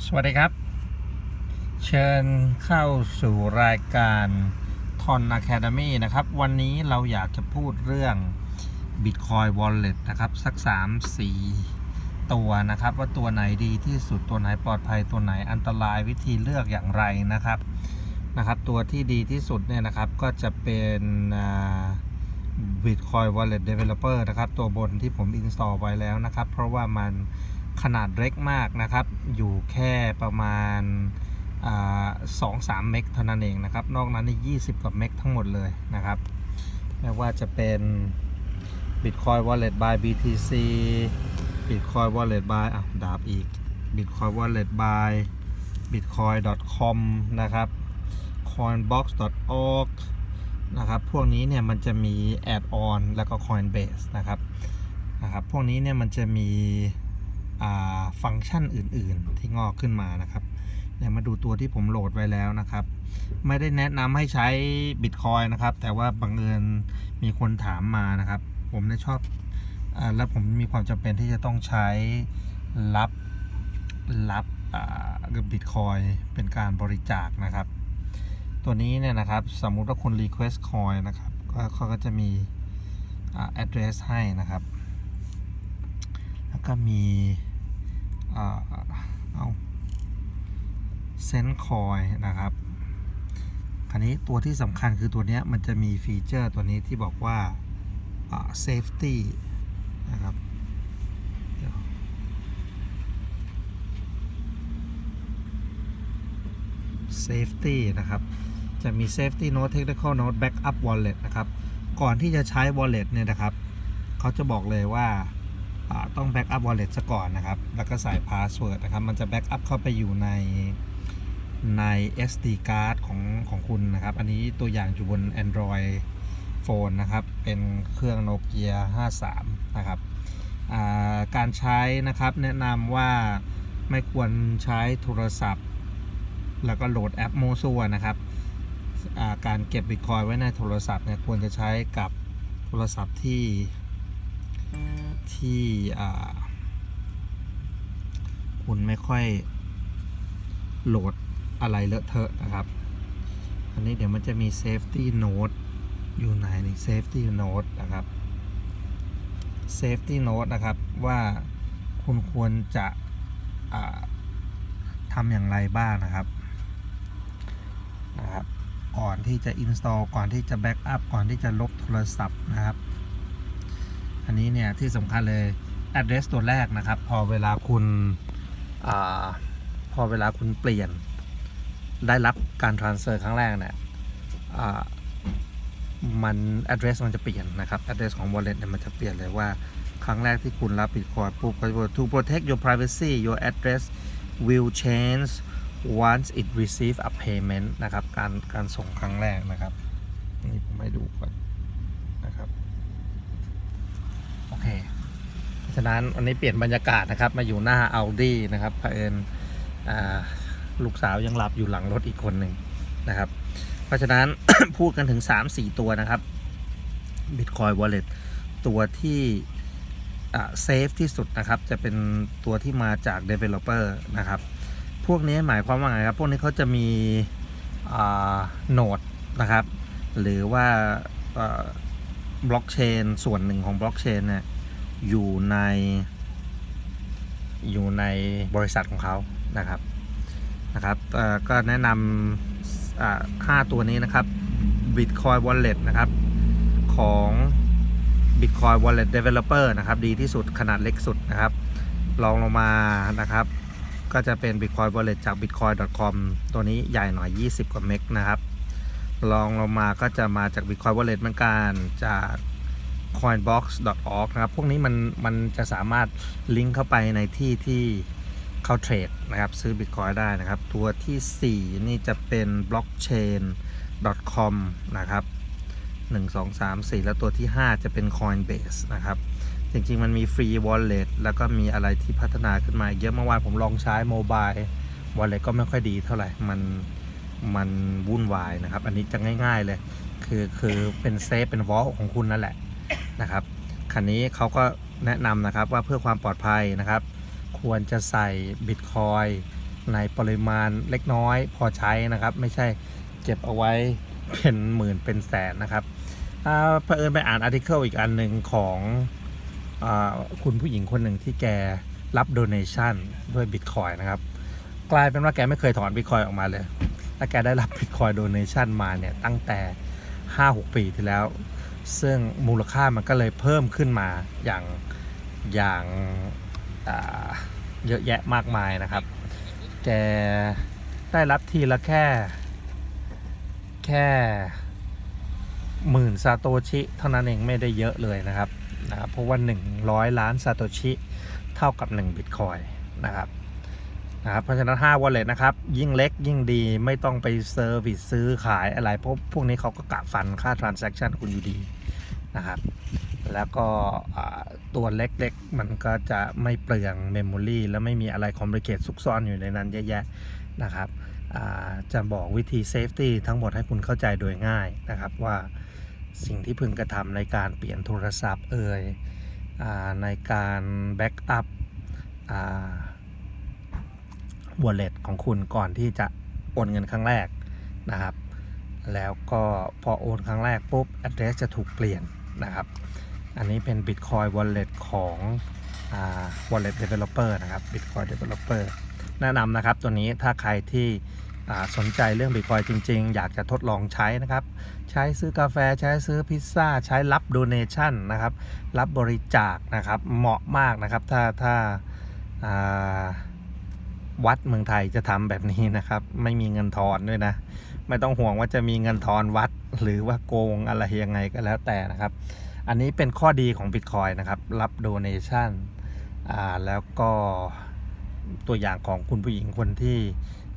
สวัสดีครับ เชิญเข้าสู่รายการทอน Academy นะครับ วันนี้เราอยากจะพูดเรื่อง Bitcoin Wallet นะครับ สัก 3 4 ตัวนะครับ ว่าตัวไหนดีที่สุดตัวไหนปลอดภัยตัวไหนอันตรายวิธีเลือกอย่างไรนะครับนะครับ ตัวที่ดีที่สุดเนี่ยนะครับก็จะเป็นอ่า Bitcoin Wallet Developer นะครับ ตัวบนที่ผม install ไว้แล้วนะครับ เพราะว่ามัน ขนาดเล็กมากนะครับ อยู่แค่ประมาณสองสามเมกเท่านั้นเองนะครับ นอกนั้นนี่20กว่าเมกทั้งหมดเลยนะครับ ไม่ว่าจะเป็น Bitcoin Wallet by BTC Bitcoin Wallet by อะดาบอีก Bitcoin Wallet by bitcoin.com นะครับ coinbox.org นะครับ พวกนี้เนี่ยมันจะมี add on แล้วก็ Coinbase นะครับ นะครับ พวกนี้เนี่ยมันจะมี ฟังก์ชันอื่น ๆ ที่งอกขึ้นมานะครับเดี๋ยวมาดูตัวที่ผมโหลดไว้แล้วนะครับ ไม่ได้แนะนำให้ใช้ Bitcoin นะครับ แต่ว่าบังเอิญมีคนถามมานะครับ ผมเนี่ยชอบอแล้วผมมีความจำเป็นที่จะต้องใช้รับรับกับบิตคอยเป็นการบริจาคนะครับ ตัวนี้เนี่ยนะครับสมมุติว่าคุณ request coin นะครับก็เขาก็จะมี address ให้นะครับ แล้วก็มี เอาเซนคอยนะครับคราวนี้ตัวที่สำคัญคือตัวนี้มันจะมีฟีเจอร์ตัวนี้ที่บอกว่า safety นะครับเดี๋ยว safety นะครับ จะมี safety note technical note backup wallet นะครับ ก่อนที่จะใช้ wallet เนี่ยนะครับ เขาจะบอกเลยว่า ต้อง backup wallet ซะก่อนนะครับ แล้วก็ใส่ password นะครับ มันจะ backup เข้าไปอยู่ในใน SD card ของของคุณนะครับ อันนี้ตัวอย่างอยู่บน Android phone นะครับ เป็นเครื่อง Nokia 53 นะครับาการใช้นะครับแนะนำว่าไม่ควรใช้โทรศัพท์ แล้วก็โหลดแอปโมซัวนะครับาการเก็บบิตคอยไว้ในโทรศัพท์เนี่ยควรจะใช้กับโทรศัพท์ที่ ที่คุณไม่ค่อยโหลดอะไรเลอะเทอะนะครับ อันนี้เดี๋ยวมันจะมี safety note อยู่ไหนนี่ safety note นะครับ safety note นะครับว่าคุณควรจะทำอย่างไรบ้างนะครับนะครับ ก่อนที่จะ install ก่อนที่จะ backup ก่อนที่จะลบโทรศัพท์นะครับ อันนี้เนี่ยที่สำคัญเลย address ตัวแรกนะครับ พอเวลาคุณอพอเวลาคุณเปลี่ยนได้รับการ transfer ครั้งแรกเนี่ยมัน address มันจะเปลี่ยนนะครับ address ของ wallet เนี่ยมันจะเปลี่ยนเลยว่าครั้งแรกที่คุณรับ Bitcoin ปุ๊บก็จะบอก to protect your privacy your address will change once it receive a payment นะครับ การการส่งครั้งแรกนะครับ นี่ผมให้ดูก่อนนะครับ เคเพราะฉะนั้นวันนี้เปลี่ยนบรรยากาศนะครับ มาอยู่หน้า Audi นะครับเผอิญลูกสาวยังหลับอยู่หลังรถอีกคนหนึ่งนะครับ เพราะฉะนั้น พูดกันถึง 3-4 ตัวนะครับ Bitcoin Wallet ตัวที่เซฟที่สุดนะครับ จะเป็นตัวที่มาจาก Developer นะครับ พวกนี้หมายความว่าไงครับ พวกนี้เขาจะมีโนดนะครับ หรือว่า บล็อกเชนส่วนหนึ่งของบล็อกเชนเนี่ยอยู่ใน อยู่ในบริษัทของเขานะครับนะครับเอ่ก็แนะนำอ่าห้าตัวนี้นะครับ Bitcoin Wallet นะครับ ของ Bitcoin Wallet Developer นะครับ ดีที่สุดขนาดเล็กสุดนะครับลองลงมานะครับ ก็จะเป็น Bitcoin Wallet จาก bitcoin.com ตัวนี้ใหญ่หน่อย 20 กว่าเมกนะครับ ลองลงมาก็จะมาจาก Bitcoin Wallet เหมือนกันจาก coinbox.org นะครับ พวกนี้มันมันจะสามารถลิงก์เข้าไปในที่ที่เข้าเทรดนะครับ ซื้อ Bitcoin ได้นะครับ ตัวทีสี่4 นี่จะเป็น blockchain.com นะครับ1 2 3 4 แล้วตัวที่ 5 จะเป็น Coinbase นะครับ จริงๆ มันมีฟรี wallet แล้วก็มีอะไรที่พัฒนาขึ้นมาเยอะเมื่อวานผมลองใช้โมบาย wallet ก็ไม่ค่อยดีเท่าไหร่มัน มันวุ่นวายนะครับ อันนี้จะง่าย ๆเลย คือคือเป็นเซฟเป็นวอลของคุณนั่นแหละนะครับคันนี้เขาก็แนะนำนะครับว่าเพื่อความปลอดภัยนะครับ ควรจะใส่ Bitcoin ในปริมาณเล็กน้อยพอใช้นะครับ ไม่ใช่เก็บเอาไว้เป็นหมื่นเป็นแสนนะครับอาเผอิญไปอ่านอาร์ติเคิลอีกอันหนึ่งของอคุณผู้หญิงคนหนึ่งที่แกรับโดเนชันด้วยบิตคอยนะครับ กลายเป็นว่าแกไม่เคยถอนบิตคอยออกมาเลย และแกได้รับบิตคอยโดเนชันมาเนี่ยตั้งแต่ 5-6 ปีที่แล้ว ซึ่งมูลค่ามันก็เลยเพิ่มขึ้นมาอย่างอย่างเยอะแยะมากมายนะครับ แกได้รับทีละแค่ แค่หมื่นซาโตชิ เท่านั้นเองไม่ได้เยอะเลยนะครับนะครับ เพราะว่า 100 ล้านซาโตชิ เท่ากับ 1 บิตคอยนะครับ นะครับเพราะฉะนั้น5 wallet นะครับ ยิ่งเล็กยิ่งดีไม่ต้องไปเซอร์วิสซื้อขายอะไร เพราะพวกนี้เขาก็กะฟันค่า transaction คุณอยู่ดีนะครับ แล้วก็ตัวเล็กๆ มันก็จะไม่เปลืองเมมโมรีและไม่มีอะไรคอมพลีเคทซุกซ่อนอยู่ในนั้นเยอะแยะนะครับจะบอกวิธีเซฟตี้ทั้งหมดให้คุณเข้าใจโดยง่ายนะครับว่าสิ่งที่พึงกระทำในการเปลี่ยนโทรศัพท์เอ่ยอในการแบ็กอัพ วอลเล็ตของคุณก่อนที่จะโอนเงินครั้งแรกนะครับ แล้วก็พอโอนครั้งแรกปุ๊บ address จะถูกเปลี่ยนนะครับ อันนี้เป็น Bitcoin Wallet ของอ Wallet Developer นะครับ Bitcoin Developer แนะนำนะครับตัวนี้ถ้าใครที่สนใจเรื่อง Bitcoin จริง ๆ อยากจะทดลองใช้นะครับ ใช้ซื้อกาแฟใช้ซื้อพิซซ่า ใช้รับ Donation นะครับ รับบริจาคนะครับ เหมาะมากนะครับ ถ้าถ้าา วัดเมืองไทยจะทำแบบนี้นะครับ ไม่มีเงินทอนด้วยนะ ไม่ต้องห่วงว่าจะมีเงินทอนวัด หรือว่าโกงอะไรยังไงก็แล้วแต่นะครับ อันนี้เป็นข้อดีของ Bitcoin นะครับ รับ Donation อ่าแล้วก็ตัวอย่างของคุณผู้หญิงคนที่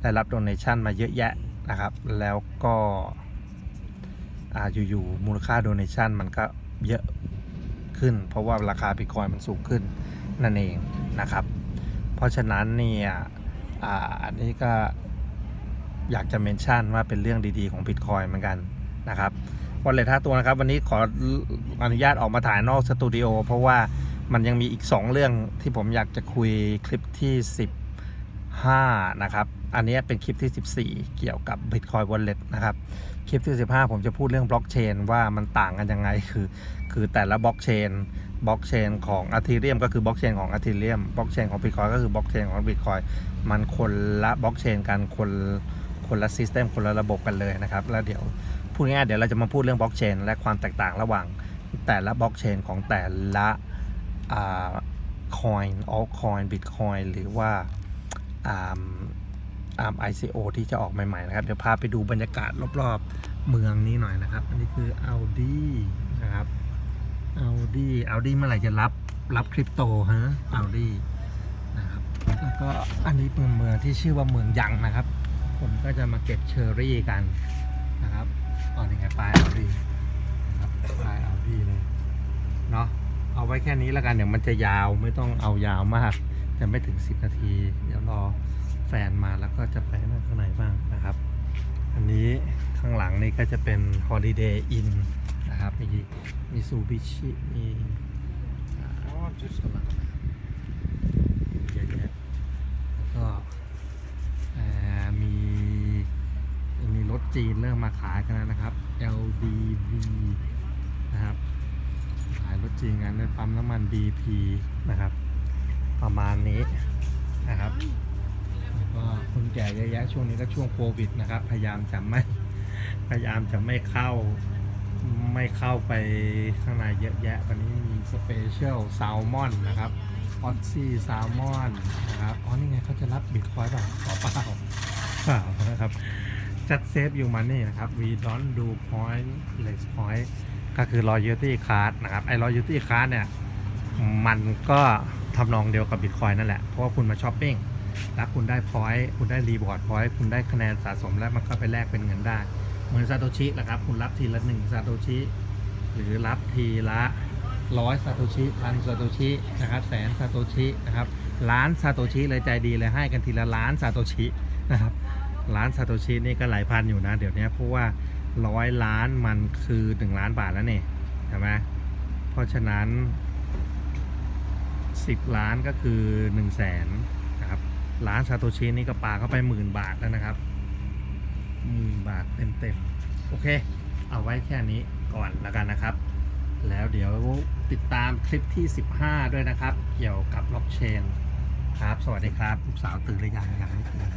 ได้รับ Donation มาเยอะแยะนะครับ แล้วก็อ่าอยู่ๆมูลค่า Donation มันก็เยอะขึ้น เพราะว่าราคา Bitcoin มันสูงขึ้นนั่นเองนะครับ เพราะฉะนั้นเนี่ย อ่าอันนี้ก็อยากจะเมนชั่นว่าเป็นเรื่องดีๆของ Bitcoin เหมือนกันนะครับวอลเล็ตห้าตัวนะครับ วันนี้ขออนุญาตออกมาถ่ายนอกสตูดิโอเพราะว่ามันยังมีอีก 2 เรื่องที่ผมอยากจะคุยคลิปที่ 15 นะครับ อันนี้เป็นคลิปที่ 14 เกี่ยวกับ Bitcoin Wallet นะครับ คลิปที่ 15 ผมจะพูดเรื่องบล็อกเชนว่ามันต่างกันยังไงคือ คือแต่ละบล็อกเชนบล็อกเชนของ e t h e r e u m ก็คือบล็อกเชนของ e t h e r e u m บล็อกเชนของ Bitcoin ก็คือบล็อกเชนของ Bitcoin มันคนละบล็อกเชนกันคนคนละซิสเต็มคนละระบบกันเลยนะครับ แล้วเดี๋ยวพูดง่ายๆเดี๋ยวเราจะมาพูดเรื่องบล็อกเชนและความแตกต่างระหว่างแต่ละบล็อกเชนของแต่ละคอยน์ออลคอยน์บิตคอยหรือว่าอ่าอ่า ICO ที่จะออกใหม่ ๆ นะครับ เดี๋ยวพาไปดูบรรยากาศรอบ ๆ เมืองนี้หน่อยนะครับ อันนี้คือ Audi นะครับ Audi Audi เมื่อไหร่จะรับรับคริปโตฮะ Audi นะครับแล้วก็อันนี้เป็นเมืองที่ชื่อว่าเมืองยังนะครับ ผมก็จะมาเก็บเชอร์รี่กันนะครับอ๋อนี่ไงป้ายเอาดีครับป้ายเอาดีเลยเนาะเอาไว้แค่นี้แล้วกันเดี๋ยวมันจะยาวไม่ต้องเอายาวมาก จะไม่ถึง 10 นาที เดี๋ยวรอแฟนมาแล้วก็จะไปนั่งข้างในบ้างนะครับ อันนี้ข้างหลังนี่ก็จะเป็น Holiday Inn นะครับ มีมีซูบิชิมีจุดสลัดนะครับเยอะแยะแล้วก็มีมีรถจีนเริ่มมาขายกันแล้วนะครับ LDV นะครับ ขายรถจีนกันในปั๊มน้ำมัน BP นะครับ ประมาณนี้นะครับแล้วก็คนแก่เยอะแยะช่วงนี้ก็ช่วงโควิดนะครับ พยายามจะไม่พยายามจะไม่เข้า ไม่เข้าไปข้างในเยอะแยะวันนี้มีสเปเชียลแซลมอนนะครับออซซี่แซลมอนนะครับอ๋อนี่ไงเขาจะรับบิตคอยน์เปล่าเปล่าเปล่าเปล่านะครับจัดเซฟอยู่มันนี่นะครับ we don't do point less point ก็คือ loyalty card นะครับ ไอ้ loyalty card เนี่ย มันก็ทำนองเดียวกับ Bitcoin นั่นแหละ เพราะว่าคุณมาช้อปปิ้ง แล้วคุณได้ point คุณได้ reward point คุณได้คะแนนสะสมแล้วมันก็ไปแลกเป็นเงินได้ เหมือนซาโตชิแหละครับ คุณรับทีละหนึ่งซาโตชิ หรือรับทีละร้อยซาโตชิพันซาโตชินะครับ แสนซาโตชินะครับล้านซาโตชิเลยใจดีเลยให้กันทีละล้านซาโตชินะครับล้านซาโตชินี่ก็หลายพันอยู่นะ เดี๋ยวนี้เพราะว่าร้อยล้านมันคือหนึ่งล้านบาทแล้วเนี่ยใช่ไหมเพราะฉะนั้นสิบล้านก็คือหนึ่งแสนนะครับร้านซาโตชินี่ก็ปาเข้าไปหมื่นบาทแล้วนะครับ หมื่นบาทเต็มๆ โอเค เอาไว้แค่นี้ก่อนแล้วกันนะครับ แล้วเดี๋ยวติดตามคลิปที่ 15 ด้วยนะครับ เกี่ยวกับล็อกเชนครับ สวัสดีครับลูกสาวตื่นหรือยังยังไม่ตื่น